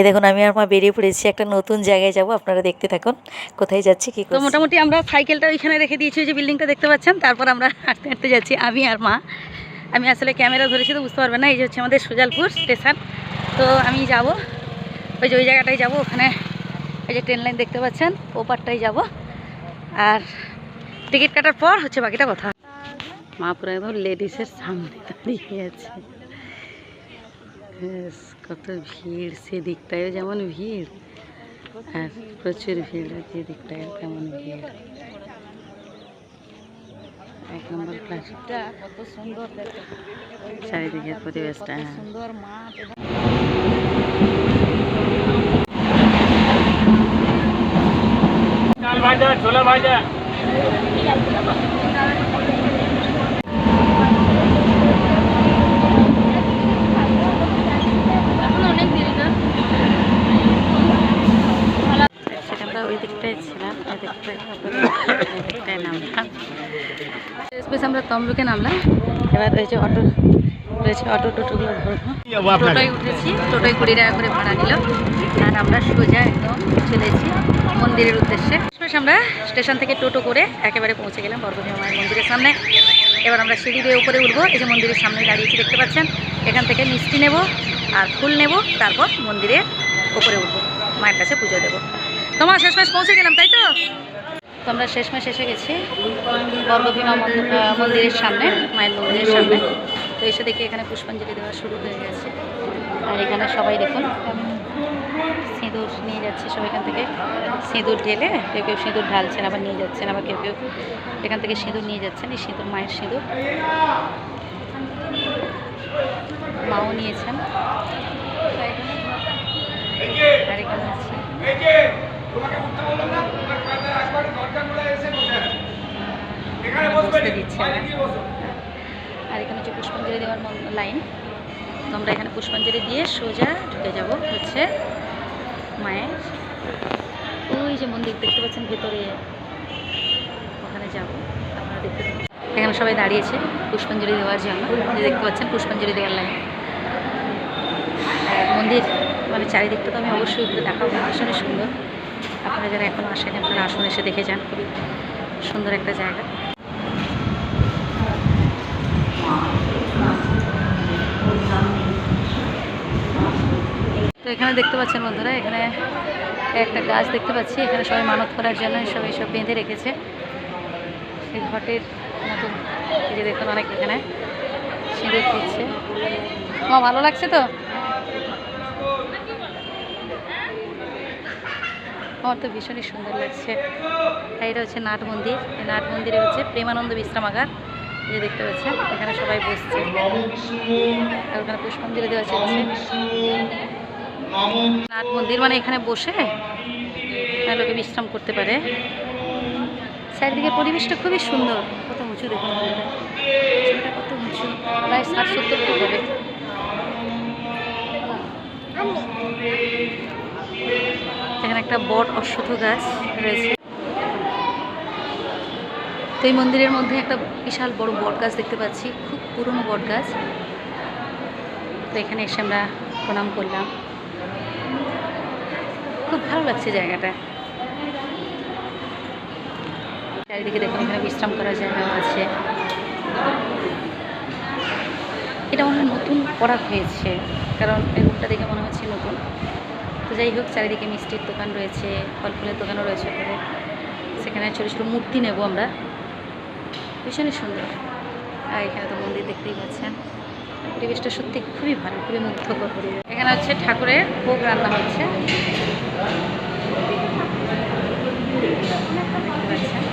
এই দেখুন আমি আর মা বেরিয়ে পড়েছি। একটা নতুন জায়গায় যাব আপনারা দেখতে থাকুন। কোথায় যাচ্ছি কি তো মোটামুটি আমরা সাইকেলটা ওইখানে রেখে দিয়েছি যে বিল্ডিংটা দেখতে পাচ্ছেন? তারপর আমরা হাঁটতে হাঁটতে যাচ্ছি আমি আর মা। আমি আসলে ক্যামেরা ধরেছি তো বুঝতে পারবেন না এই যে হচ্ছে আমাদের সুজালপুর স্টেশন। তো আমি যাব ওই যে ওই জায়গাটায় যাব ওখানে ওই যে ট্রেন লাইন দেখতে পাচ্ছেন ও পারটাই যাব। আর টিকিট কাটার পর হচ্ছে বাকিটা কথা। মা পুরো একদম লেডিসের সামনে দাঁড়িয়ে আছে। কত ভিড় সেদিকটায় যেমন ভিড় আর প্রচুর ভিড় যে দিকটায় তেমন ভিড়। এক নম্বর ক্লাস কত সুন্দর চারিদিকের পরিবেশটা হ্যাঁ। সুন্দর মাঠ সেটা আমরা ওই দিকটায় ছিলাম নামলাম। আমরা তমলুকে নামলাম। এবার রয়েছে অটো রয়েছে অটো টোটোগুলো ধরবো। টোটোয় উঠেছি। টোটোয় কুড়ি টাকা করে ভাড়া নিল। আর আমরা সোজা একদম চলেছি মন্দিরের উদ্দেশ্যে। আমরা স্টেশন থেকে টোটো করে একেবারে পৌঁছে গেলাম বর্গভীমা মায়ের মন্দিরের সামনে। এবার আমরা সিঁড়ি দিয়ে উপরে উঠবো। এই যে মন্দিরের সামনে দাঁড়িয়েছি দেখতে পাচ্ছেন? এখান থেকে মিষ্টি নেব আর ফুল নেব। তারপর মন্দিরের উপরে উঠবো। মায়ের কাছে পুজো দেবো। তোমার শেষমেশ পৌঁছে গেলাম, তাই তো? তো আমরা শেষমেশ এসে গেছি মন্দির মন্দিরের সামনে, মায়ের মন্দিরের সামনে। তো এসে দেখি এখানে পুষ্পাঞ্জলি দেওয়া শুরু হয়ে গেছে। আর এখানে সবাই দেখুন, সিঁদুর নিয়ে যাচ্ছে সব এখান থেকে। সিঁদুর ঢেলে কেউ কেউ সিঁদুর ঢালছেন, আবার নিয়ে যাচ্ছেন, আবার কেউ কেউ এখান থেকে সিঁদুর নিয়ে যাচ্ছেন, এই সিঁদুর, মায়ের সিঁদুর। মাও নিয়েছেন। আর এখানে আছে বসতে দিচ্ছে না। আর এখানে হচ্ছে পুষ্পাঞ্জলি দেওয়ার লাইন। তো আমরা এখানে পুষ্পাঞ্জলি দিয়ে সোজা ঢুকে যাব হচ্ছে মায়ের। ওই যে মন্দির দেখতে পাচ্ছেন, ভেতরে ওখানে যাব। আপনারা দেখতে পাচ্ছেন এখানে সবাই দাঁড়িয়েছে পুষ্পাঞ্জলি দেওয়ার জন্য। দেখতে পাচ্ছেন, পুষ্পাঞ্জলি দেওয়ার লাইন। মন্দির মানে চারিদিকটা তো আমি অবশ্যই ঘুরে দেখাবো ভীষণই সুন্দর। আপনারা যারা এখনও আসেন আপনারা আসুন, এসে দেখে যান। খুবই সুন্দর একটা জায়গা তো এখানে দেখতে পাচ্ছেন বন্ধুরা, এখানে একটা গাছ দেখতে পাচ্ছি। এখানে সবাই মানত করার জন্য সব এইসব বেঁধে রেখেছে। এই ঘটের মতন এই যে দেখুন অনেক এখানে সিঁদুর দিচ্ছে। মা, ভালো লাগছে তো? আমার তো ভীষণই সুন্দর লাগছে। এটা হচ্ছে নাট মন্দির। এই নাট মন্দিরে হচ্ছে প্রেমানন্দ বিশ্রামাগার। যে দেখতে পাচ্ছেন, এখানে সবাই বসছে। আর ওখানে পুষ্পাঞ্জলি দেওয়া চলছে নাট মন্দির মানে এখানে বসে লোকে বিশ্রাম করতে পারে। চারিদিকে পরিবেশটা খুবই সুন্দর। কত উঁচু দেখুন কত উঁচু। প্রায় ষাট সত্তর হবে। এখানে একটা বট অশ্বত্থ গাছ রয়েছে। তো এই মন্দিরের মধ্যে একটা বিশাল বড় বট গাছ দেখতে পাচ্ছি। খুব পুরনো বট গাছ। তো এখানে এসে আমরা প্রণাম করলাম। খুব ভালো লাগছে জায়গাটা। চারিদিকে দেখুন এখানে বিশ্রাম করার জায়গা আছে। এটা মনে নতুন করা হয়েছে, কারণ এই রুটটা দেখে মনে হচ্ছে নতুন। তো যাই হোক, চারিদিকে মিষ্টির দোকান রয়েছে, ফল ফুলের দোকানও রয়েছে ওখানে সেখানে ছোটো ছোটো মূর্তি নেব আমরা। ভীষণই সুন্দর। আর এখানে তো মন্দির দেখতেই পাচ্ছেন। পরিবেশটা সত্যি খুবই ভালো, খুবই মুগ্ধকর পরিবেশ। এখানে হচ্ছে ঠাকুরের ভোগ রান্না হচ্ছে। দেখি